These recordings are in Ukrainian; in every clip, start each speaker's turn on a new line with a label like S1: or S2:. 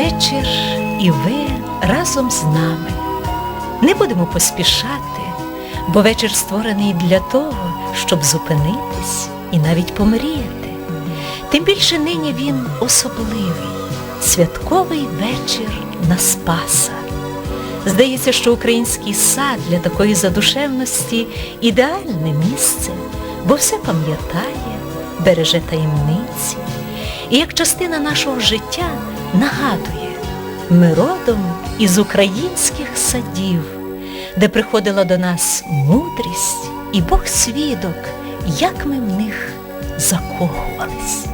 S1: Вечір, і ви разом з нами. Не будемо поспішати, бо вечір створений для того, щоб зупинитись і навіть помріяти. Тим більше нині він особливий, святковий вечір на Спаса. Здається, що український сад для такої задушевності ідеальне місце, бо все пам'ятає, береже таємниці. І як частина нашого життя нагадує, ми родом із українських садів, де приходила до нас мудрість і Бог свідок, як ми в них закохувались.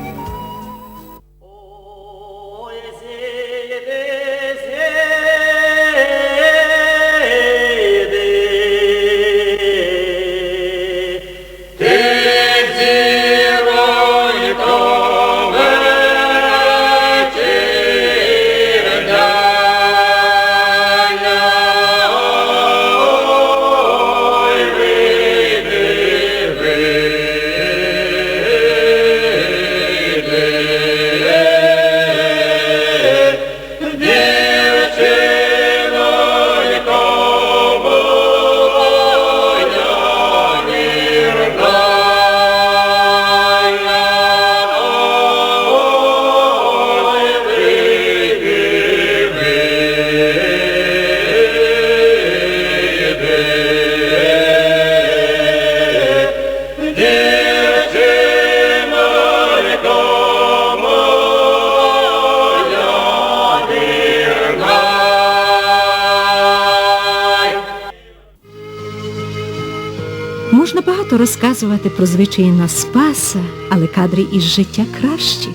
S1: Розказувати про звичаї на Спаса, але кадри із життя кращі.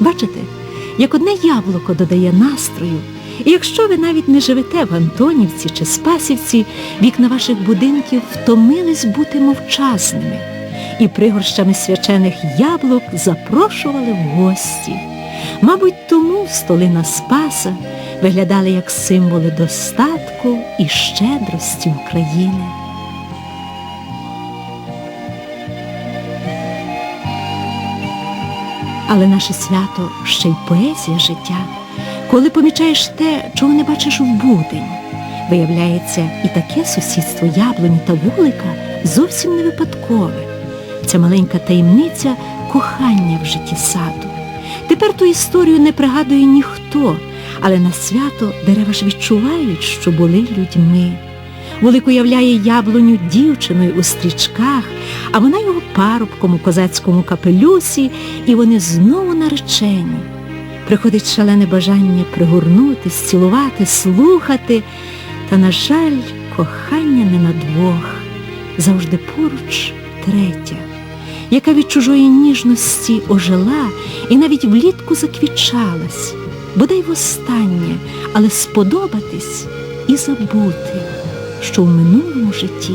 S1: Бачите, як одне яблуко додає настрою. І якщо ви навіть не живете в Антонівці чи Спасівці, вікна ваших будинків втомились бути мовчазними і пригорщами свячених яблук запрошували в гості. Мабуть, тому столи на Спаса виглядали як символи достатку і щедрості України. Але наше свято ще й поезія життя. Коли помічаєш те, чого не бачиш в будень, виявляється, і таке сусідство яблуні та вулика зовсім не випадкове. Це маленька таємниця кохання в житті саду. Тепер ту історію не пригадує ніхто, але на свято дерева ж відчувають, що були людьми. Вулик уявляє яблуню дівчиною у стрічках, а вона його парубком у козацькому капелюсі, і вони знову наречені. Приходить шалене бажання пригорнути, цілувати, слухати, та, на жаль, кохання не на двох, завжди поруч третя, яка від чужої ніжності ожила і навіть влітку заквічалась, бодай востаннє, але сподобатись і забути що в минулому житті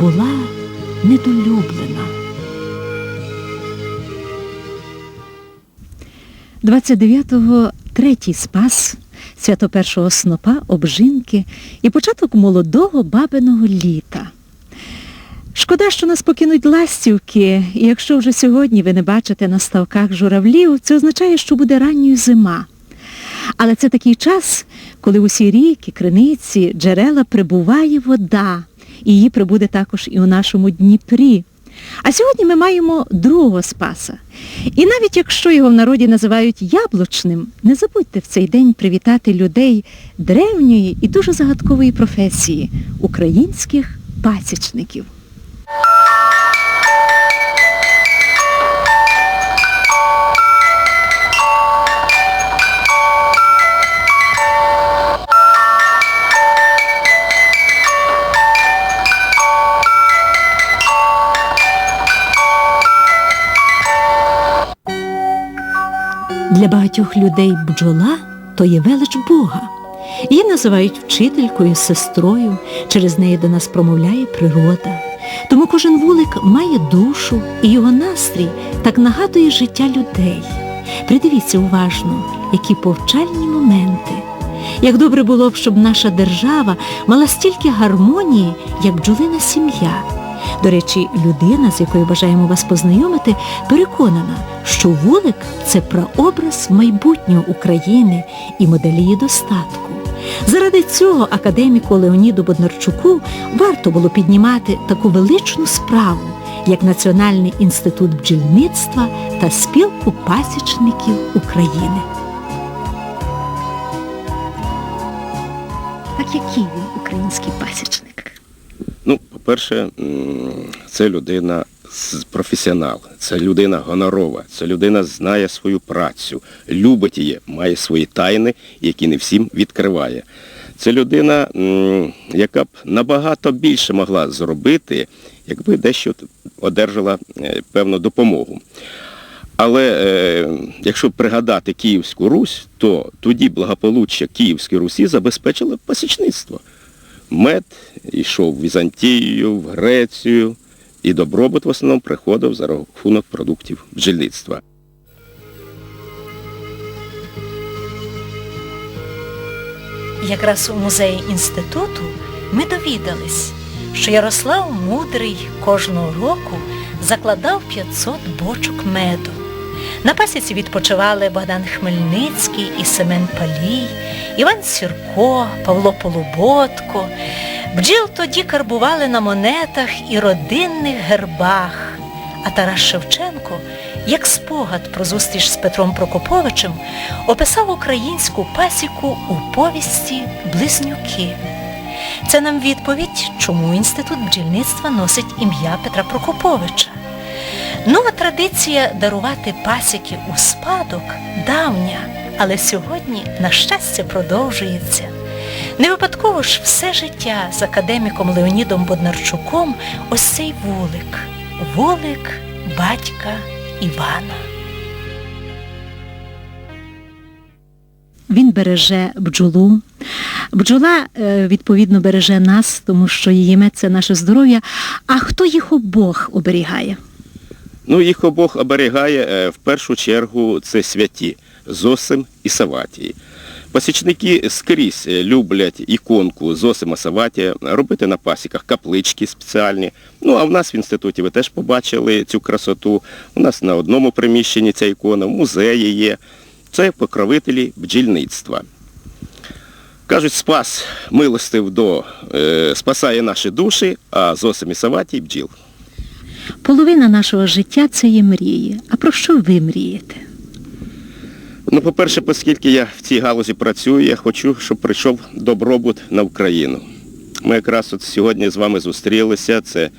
S1: була недолюблена. 29-го третій спас свято першого снопа, обжинки і початок молодого бабиного літа. Шкода, що нас покинуть ластівки, і якщо вже сьогодні ви не бачите на ставках журавлів, це означає, що буде ранньою зима. Але це такий час, коли усі ріки, криниці, джерела прибуває вода, і її прибуде також і у нашому Дніпрі. А сьогодні ми маємо другого спаса. І навіть якщо його в народі називають яблучним, не забудьте в цей день привітати людей древньої і дуже загадкової професії українських пасічників. Для багатьох людей бджола то є велич Бога. Її називають вчителькою, сестрою, через неї до нас промовляє природа. Тому кожен вулик має душу, і його настрій так нагадує життя людей. Придивіться уважно, які повчальні моменти. Як добре було б, щоб наша держава мала стільки гармонії, як бджолина сім'я. До речі, людина, з якою бажаємо вас познайомити, переконана, що вулик це прообраз майбутнього України і модель її достатку. Заради цього академіку Леоніду Боднарчуку варто було піднімати таку величну справу, як Національний інститут бджільництва та спілку пасічників України. Так який він український пасічник?
S2: По-перше, це людина професіонал, це людина гонорова, це людина знає свою працю, любить її, має свої тайни, які не всім відкриває. Це людина, яка б набагато більше могла зробити, якби дещо одержала е, певну допомогу. Але е, якщо пригадати Київську Русь, то тоді благополуччя Київської Русі забезпечило пасічництво. Мед йшов в Візантію, в Грецію, і добробут в основному приходив за рахунок продуктів бджільництва.
S1: Якраз у музеї інституту ми довідались, що Ярослав Мудрий кожного року закладав 500 бочок меду. На пасіці відпочивали Богдан Хмельницький і Семен Палій, Іван Сірко, Павло Полуботко. Бджіл тоді карбували на монетах і родинних гербах. А Тарас Шевченко, як спогад про зустріч з Петром Прокоповичем, описав українську пасіку у повісті Близнюки. Це нам відповідь, чому інститут бджільництва носить ім'я Петра Прокоповича. Ну, а традиція дарувати пасіки у спадок давня, але сьогодні, на щастя, продовжується. Не випадково ж все життя з академіком Леонідом Боднарчуком ось цей вулик. Вулик батька Івана. Він береже бджолу. Бджола, е, відповідно, береже нас, тому що її мед – це наше здоров'я. А хто їх обох оберігає?
S2: Ну, їх обох оберігає е, в першу чергу це святі Зосим і Саватії. Пасічники скрізь е, люблять іконку Зосима Саватія, робити на пасіках каплички спеціальні. Ну, а в нас в інституті ви теж побачили цю красоту. У нас на одному приміщенні ця ікона, в музеї є. Це покровителі бджільництва. Кажуть, спас милостив до, е, спасає наші душі, а Зосим і Саватій бджіл.
S1: Половина нашого життя – це є мрії. А про що ви мрієте?
S2: Ну, по-перше, оскільки я в цій галузі працюю, я хочу, щоб прийшов добробут на Україну. Ми якраз от сьогодні з вами зустрілися, це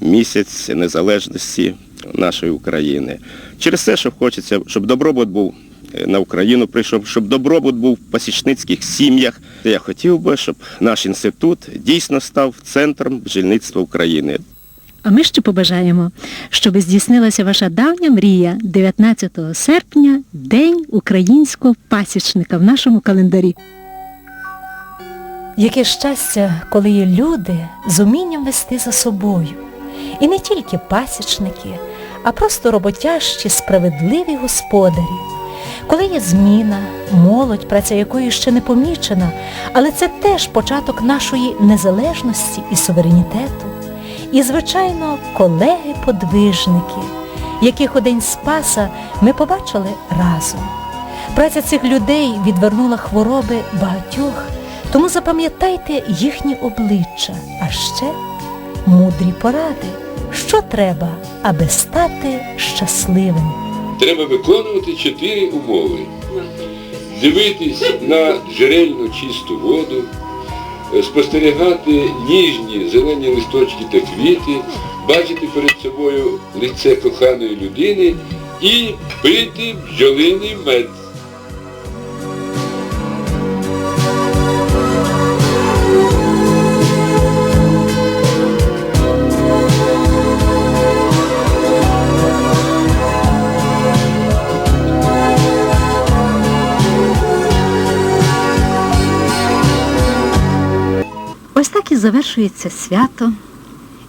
S2: місяць незалежності нашої України. Через те, що хочеться, щоб добробут був е, на Україну прийшов, щоб добробут був в пасічницьких сім'ях. Я хотів би, щоб наш інститут дійсно став центром бджільництва України.
S1: А ми ще побажаємо, щоб здійснилася ваша давня мрія 19 серпня, День українського пасічника в нашому календарі. Яке щастя, коли є люди з умінням вести за собою. І не тільки пасічники, а просто роботящі, справедливі господарі. Коли є зміна, молодь, праця якої ще не помічена, але це теж початок нашої незалежності і суверенітету. І, звичайно, колеги-подвижники, яких у День Спаса ми побачили разом. Праця цих людей відвернула хвороби багатьох, тому запам'ятайте їхні обличчя, а ще мудрі поради, що треба, аби стати щасливим.
S3: Треба виконувати чотири умови. Дивитись на джерельну чисту воду, спостерігати ніжні зелені листочки та квіти, бачити перед собою лице коханої людини і пити бджолиний мед.
S1: Ось завершується свято.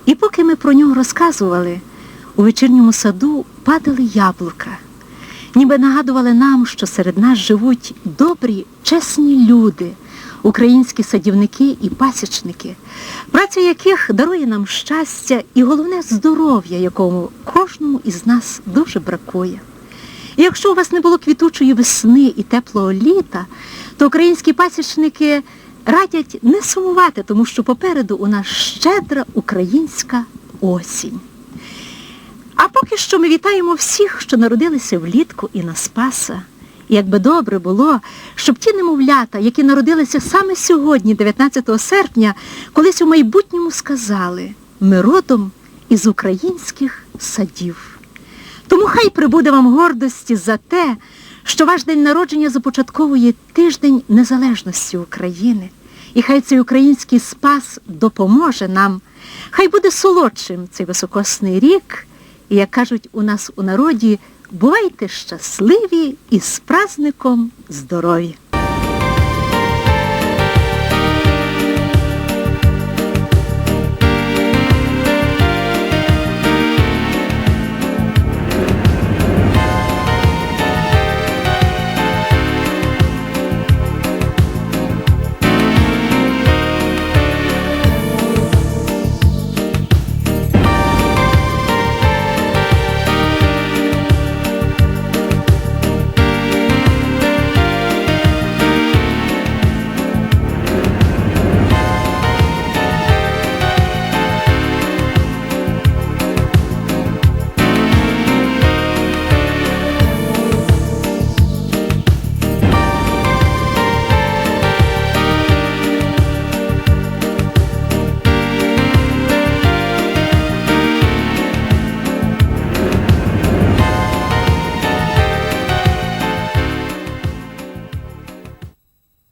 S1: І поки ми про нього розказували, у вечірньому саду падали яблука. ніби нагадували нам, що серед нас живуть добрі, чесні люди, українські садівники і пасічники, праця яких дарує нам щастя і головне здоров'я, якому кожному із нас дуже бракує. І якщо у вас не було квітучої весни і теплого літа, то українські пасічники радять не сумувати, тому що попереду у нас щедра українська осінь. А поки що ми вітаємо всіх, що народилися влітку і на Спаса. І як би добре було, щоб ті немовлята, які народилися саме сьогодні, 19 серпня, колись у майбутньому сказали ми родом із українських садів. Тому хай прибуде вам гордості за те, що ваш день народження започатковує тиждень незалежності України. І хай цей український спас допоможе нам, хай буде солодшим цей високосний рік. І як кажуть у нас у народі, бувайте щасливі і з праздником здорові!